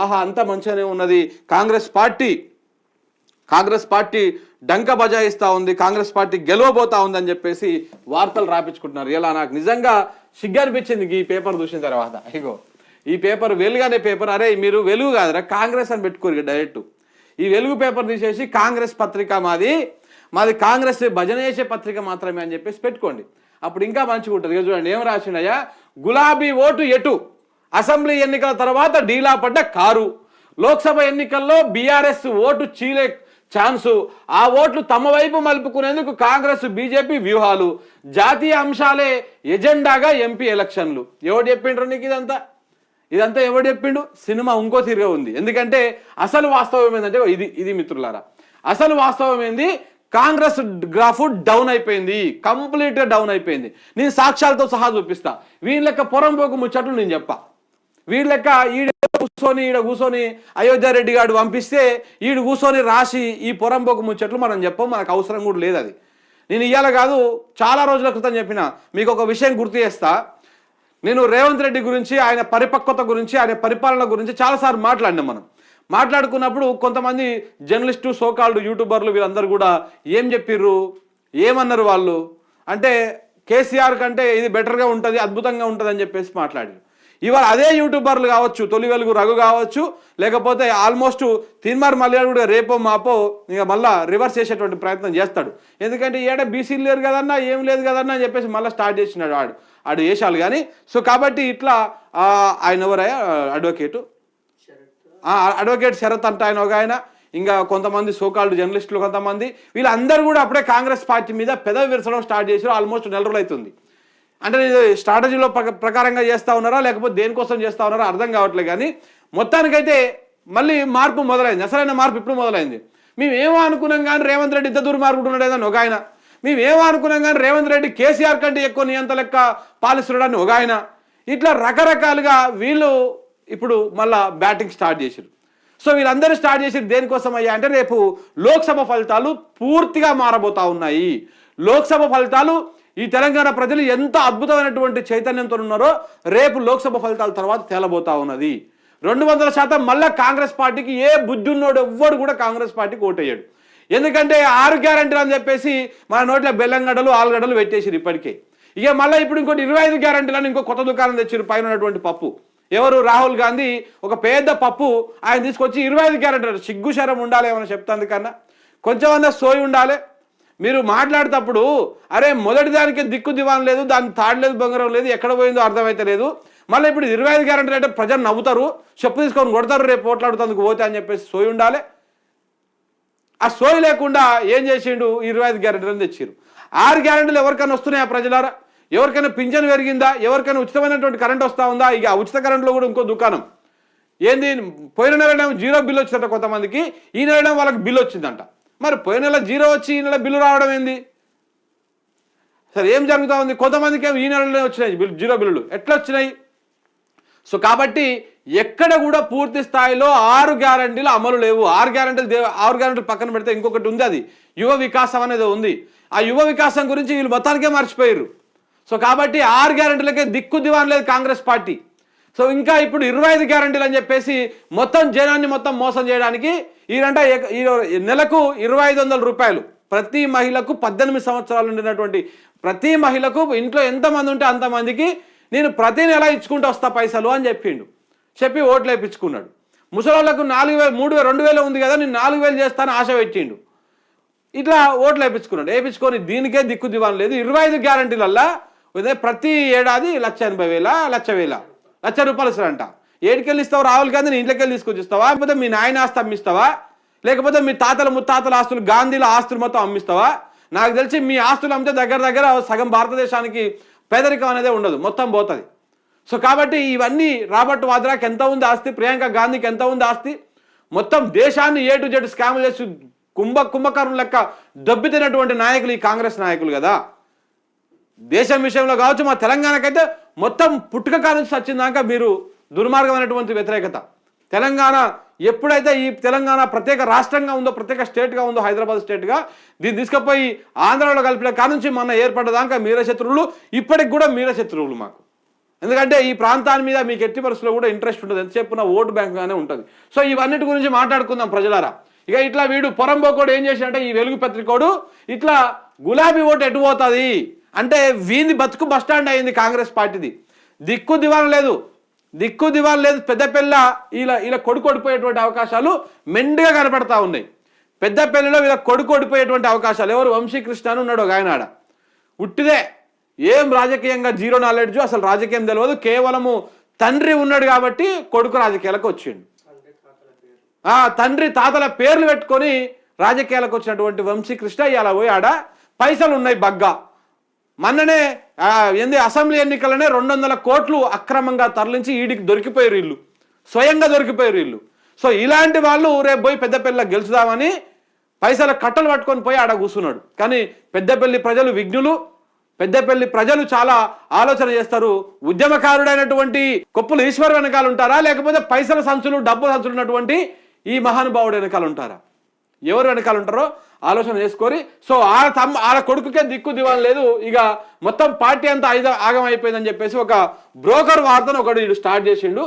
ఆహా అంత మంచిగానే ఉన్నది. కాంగ్రెస్ పార్టీ కాంగ్రెస్ పార్టీ డంక బజాయిస్తూ ఉంది కాంగ్రెస్ పార్టీ గెలవబోతా ఉందని చెప్పేసి వార్తలు రాపించుకుంటున్నారు. ఇలా నాకు నిజంగా సిగ్గు అనిపించింది ఈ పేపర్ చూసిన తర్వాత. ఇగో ఈ పేపర్ వెలుగానే పేపర్. అరే మీరు వెలుగు కాదురా కాంగ్రెస్ అని పెట్టుకోరు డైరెక్ట్. ఈ వెలుగు పేపర్ తీసేసి కాంగ్రెస్ పత్రిక మాది మాది కాంగ్రెస్ భజన చేసే పత్రిక మాత్రమే అని చెప్పేసి పెట్టుకోండి. అప్పుడు ఇంకా మంచిగా ఉంటుంది చూడండి ఏం రాసిండయ్యా? గులాబీ ఓటు ఎటు? అసెంబ్లీ ఎన్నికల తర్వాత డీలా పడ్డ కారు. లోక్సభ ఎన్నికల్లో బీఆర్ఎస్ ఓటు చీలే ఛాన్సు. ఆ ఓట్లు తమ వైపు మలుపుకునేందుకు కాంగ్రెస్ బీజేపీ వ్యూహాలు. జాతీయ అంశాలే ఎజెండాగా ఎంపీ ఎలక్షన్లు. ఎవడు చెప్పిండ్రు నీకు ఇదంతా? ఇదంతా ఎవడు చెప్పిండు? సినిమా ఇంకో తీరుగా ఉంది. ఎందుకంటే అసలు వాస్తవం ఏంటంటే ఇది ఇది మిత్రులారా. అసలు వాస్తవం ఏంది? కాంగ్రెస్ గ్రాఫ్ డౌన్ అయిపోయింది. కంప్లీట్గా డౌన్ అయిపోయింది. నేను సాక్ష్యాలతో సహా చూపిస్తా. వీళ్ళ పొరంపోకు ముచ్చట్లు నేను చెప్పా. వీళ్ళెక్క ఈడ కూర్చొని ఈడ కూర్చొని అయోధ్య రెడ్డి గారు పంపిస్తే ఈడు కూర్చొని రాసి ఈ పొరంపోకు ముచ్చట్లు మనం చెప్పం మనకు అవసరం కూడా లేదు అది. నేను ఇవాళ కాదు చాలా రోజుల క్రితం చెప్పిన మీకు ఒక విషయం గుర్తు చేస్తా. నేను రేవంత్ రెడ్డి గురించి ఆయన పరిపక్వత గురించి ఆయన పరిపాలన గురించి చాలాసార్లు మాట్లాడినాం మనం. మాట్లాడుకున్నప్పుడు కొంతమంది జర్నలిస్టు సోకాల్డ్ యూట్యూబర్లు వీళ్ళందరూ కూడా ఏం చెప్పిర్రు? ఏమన్నారు వాళ్ళు? అంటే కేసీఆర్ కంటే ఇది బెటర్గా ఉంటుంది అద్భుతంగా ఉంటుంది అని చెప్పేసి మాట్లాడారు ఇవాళ అదే యూట్యూబర్లు కావచ్చు తొలి వెలుగు రఘు కావచ్చు లేకపోతే ఆల్మోస్ట్ తిన్మార్ మల్యాడు కూడా రేపో మాపో ఇక మళ్ళా రివర్స్ చేసేటువంటి ప్రయత్నం చేస్తాడు. ఎందుకంటే ఏడ బీసీలు లేరు కదన్నా ఏం లేదు కదన్నా అని చెప్పేసి మళ్ళీ స్టార్ట్ చేసినాడు ఆడు ఆడు వేషాలు కానీ. సో కాబట్టి ఇట్లా ఆయన ఎవరయ్యా అడ్వకేటు? అడ్వకేట్ శరత్ అంట ఆయన ఒక ఆయన. ఇంకా కొంతమంది సోకాల్డ్ జర్నలిస్టులు కొంతమంది. వీళ్ళందరూ కూడా అప్పుడే కాంగ్రెస్ పార్టీ మీద పెదవి విరచడం స్టార్ట్ చేసారు ఆల్మోస్ట్ నెల రోజులు అవుతుంది. అంటే స్ట్రాటజీలో ప్రకారంగా చేస్తూ ఉన్నారా లేకపోతే దేనికోసం చేస్తా ఉన్నారా అర్థం కావట్లేదు కానీ మొత్తానికైతే మళ్ళీ మార్పు మొదలైంది. అసలైన మార్పు ఇప్పుడు మొదలైంది. మేమేమో అనుకున్నాం కానీ రేవంత్ రెడ్డి ఇంత దుర్మార్గుడు ఉన్నాడేదని ఒక ఆయన. మేము ఏమో అనుకున్నాం కానీ రేవంత్ రెడ్డి కేసీఆర్ కంటే ఎక్కువ నియంత లెక్క పాలిస్తున్నాడని ఒక ఆయన. ఇట్లా రకరకాలుగా వీళ్ళు ఇప్పుడు మళ్ళా బ్యాటింగ్ స్టార్ట్ చేశారు. సో వీళ్ళందరూ స్టార్ట్ చేసి దేనికోసం అయ్యా అంటే రేపు లోక్సభ ఫలితాలు పూర్తిగా మారబోతా ఉన్నాయి. లోక్సభ ఫలితాలు ఈ తెలంగాణ ప్రజలు ఎంత అద్భుతమైనటువంటి చైతన్యంతో ఉన్నారో రేపు లోక్సభ ఫలితాల తర్వాత తేలబోతా ఉన్నది. రెండు వందల శాతం మళ్ళీ కాంగ్రెస్ పార్టీకి ఏ బుద్ధున్నోడు ఎవ్వడు కూడా కాంగ్రెస్ పార్టీకి ఓటేయడు. ఎందుకంటే ఆరు గ్యారంటీలు అని చెప్పేసి మన నోట్లో బెల్లంగడ్డలు ఆలుగడ్డలు పెట్టేసిరు ఇప్పటికే. ఇక మళ్ళీ ఇప్పుడు ఇంకోటి ఇరవై ఐదు గ్యారంటీలను అని ఇంకో కొత్త దుకాణం తెచ్చారు పైన ఉన్నటువంటి పప్పు. ఎవరు? రాహుల్ గాంధీ ఒక పెద్ద పప్పు ఆయన తీసుకొచ్చి ఇరవై ఐదు గ్యారంటీ సిగ్గు శరం ఉండాలి ఏమైనా చెప్తాను కన్నా. కొంచెమన్నా సోయి ఉండాలి. మీరు మాట్లాడేటప్పుడు అరే మొదటి దానికి దిక్కు దివాన్ లేదు దాన్ని తాడలేదు బొంగరం లేదు ఎక్కడ పోయిందో అర్థమైతే లేదు. మళ్ళీ ఇప్పుడు ఇరవై ఐదు గ్యారంటీలు అంటే ప్రజలు నవ్వుతారు చెప్పు తీసుకొని కొడతారు రేపు పోట్లాడుతందుకు పోతే అని చెప్పేసి సోయి ఉండాలి. ఆ సోయి లేకుండా ఏం చేసిండు ఇరవై ఐదు గ్యారెంటీలను తెచ్చారు ఆరు గ్యారెంటీలు ఎవరికైనా వస్తున్నాయా ప్రజలారా? ఎవరికైనా పింఛన్ పెరిగిందా? ఎవరికైనా ఉచితమైనటువంటి కరెంట్ వస్తూ ఉందా? ఇక ఉచిత కరెంట్లో కూడా ఇంకో దుకాణం. ఏంది పోయిన నెల జీరో బిల్ వచ్చిందట కొంతమందికి ఈ నెల వాళ్ళకి బిల్ వచ్చిందంట. మరి పోయిన నెల జీరో వచ్చి ఈ నెల బిల్లు రావడం ఏంది? సరే ఏం జరుగుతూ ఉంది? కొంతమందికి ఈ నెలలోనే వచ్చినాయి బిల్ జీరో బిల్లులు. ఎట్లా వచ్చినాయి? సో కాబట్టి ఎక్కడ కూడా పూర్తి స్థాయిలో ఆరు గ్యారంటీలు అమలు లేవు. ఆరు గ్యారంటీలు దేవ ఆరు గ్యారంటీలు పక్కన పెడితే ఇంకొకటి ఉంది అది. యువ వికాసం అనేది ఉంది. ఆ యువ వికాసం గురించి వీళ్ళు మొత్తానికే మర్చిపోయారు సో కాబట్టి ఆరు గ్యారంటీలకే దిక్కు దివాన్ లేదు కాంగ్రెస్ పార్టీ. సో ఇంకా ఇప్పుడు ఇరవై ఐదు గ్యారంటీలు అని చెప్పేసి మొత్తం జనాన్ని మొత్తం మోసం చేయడానికి ఈరంట ఈ నెలకు ఇరవై ఐదు వందల రూపాయలు. ప్రతి మహిళకు పద్దెనిమిది సంవత్సరాలు ఉండినటువంటి ప్రతి మహిళకు ఇంట్లో ఎంతమంది ఉంటే అంతమందికి నేను ప్రతి నెల ఇచ్చుకుంటూ వస్తా పైసలు అని చెప్పిండు. చెప్పి ఓట్లు వేయించుకున్నాడు ముసలోళ్ళకు నాలుగు వేలు మూడు వేలు రెండు వేలు ఉంది కదా నేను నాలుగు వేలు చేస్తాను ఆశ పెట్టిండు. ఇట్లా ఓట్లు వేయించుకున్నాడు వేయించుకొని దీనికే దిక్కు దివాన్ లేదు. ఇరవై ఐదు గ్యారంటీలల్లా ప్రతి ఏడాది లక్ష ఎనభై వేల లక్ష వేల. లక్ష రూపాయలు ఇస్తారంట. ఏడికెళ్ళి ఇస్తావు రాహుల్ గాంధీ నేను ఇంట్లోకి వెళ్ళి తీసుకొచ్చి ఇస్తావా లేకపోతే మీ నాయన ఆస్తి అమ్మిస్తావా? లేకపోతే మీ తాతల ముత్తాతల ఆస్తులు గాంధీల ఆస్తులు మొత్తం అమ్మిస్తావా? నాకు తెలిసి మీ ఆస్తులు అమ్మితే దగ్గర దగ్గర సగం భారతదేశానికి పేదరికం అనేది ఉండదు. మొత్తం పోతుంది. సో కాబట్టి ఇవన్నీ రాబర్ట్ వాద్రాకి ఎంత ఉంది ఆస్తి? ప్రియాంక గాంధీకి ఎంత ఉంది ఆస్తి? మొత్తం దేశాన్ని ఏ టు జెడ్ స్కామ్ చేసి కుంభ కుంభకర్ణుల లెక్క దెబ్బతినటువంటి నాయకులు ఈ కాంగ్రెస్ నాయకులు కదా. దేశం విషయంలో కావచ్చు మా తెలంగాణకైతే మొత్తం పుట్టుక కానుంచి వచ్చిందాక మీరు దుర్మార్గమైనటువంటి వ్యతిరేకత. తెలంగాణ ఎప్పుడైతే ఈ తెలంగాణ ప్రత్యేక రాష్ట్రంగా ఉందో ప్రత్యేక స్టేట్గా ఉందో హైదరాబాద్ స్టేట్గా దీన్ని తీసుకుపోయి ఆంధ్రాలో కలిపిన కానుంచి మొన్న ఏర్పడ్డదాకా మీర శత్రువులు ఇప్పటికి కూడా మీర శత్రువులు మాకు. ఎందుకంటే ఈ ప్రాంతాన్ని మీద మీకు ఎట్టి పరిస్థితుల్లో కూడా ఇంట్రెస్ట్ ఉంటుంది ఎంతసేపు చెప్పిన ఓటు బ్యాంక్గానే ఉంటుంది. సో ఇవన్నిటి గురించి మాట్లాడుకుందాం ప్రజలారా. ఇక ఇట్లా వీడు పొరంబోకోడు ఏం చేసినట్టే ఈ వెలుగు పత్రికోడు ఇట్లా గులాబీ ఓటు ఎటు పోతుంది? అంటే వీంది బతుకు బస్టాండ్ అయింది కాంగ్రెస్ పార్టీది. దిక్కు దివాన లేదు. దిక్కు దివాన లేదు. పెద్ద పిల్ల ఇలా ఇలా కొడుకు ఓడిపోయేటువంటి అవకాశాలు మెండుగా కనపడతా ఉన్నాయి. పెద్ద ఇలా కొడుకు ఓడిపోయేటువంటి అవకాశాలు ఎవరు? వంశీకృష్ణ అని ఉన్నాడు ఒక ఆయన ఆడ. ఉట్టిదే. ఏం రాజకీయంగా జీరో నాలెడ్జ్ అసలు రాజకీయం తెలియదు కేవలము తండ్రి ఉన్నాడు కాబట్టి కొడుకు రాజకీయాలకు వచ్చిండు. ఆ తండ్రి తాతల పేర్లు పెట్టుకొని రాజకీయాలకు వచ్చినటువంటి వంశీకృష్ణ ఇలా పోయి ఆడ పైసలు ఉన్నాయి బగ్గా. మొన్ననే ఏంది అసెంబ్లీ ఎన్నికలనే రెండు వందల కోట్లు అక్రమంగా తరలించి ఈడికి దొరికిపోయారు వీళ్ళు. స్వయంగా దొరికిపోయారు వీళ్ళు. సో ఇలాంటి వాళ్ళు రేపు పోయి పెద్దపల్లిలో గెలుచుదామని పైసల కట్టలు పట్టుకొని పోయి ఆడ కూర్చున్నాడు. కానీ పెద్దపల్లి ప్రజలు విఘ్నులు పెద్దపల్లి ప్రజలు చాలా ఆలోచన చేస్తారు. ఉద్యమకారుడైనటువంటి కొప్పులు ఈశ్వర్ వెనకాల ఉంటారా? లేకపోతే పైసల సంచులు డబ్బు సంచులు ఉన్నటువంటి ఈ మహానుభావుడు వెనకాల ఉంటారా? ఎవరు వెనకాల ఉంటారో ఆలోచన చేసుకొని సో ఆ తమ్మ వాళ్ళ కొడుకుకే దిక్కు దివాన్ లేదు. ఇక మొత్తం పార్టీ అంతా ఐద ఆగం అయిపోయిందని చెప్పేసి ఒక బ్రోకర్ వార్తను ఒకడు వీడు స్టార్ట్ చేసిండు.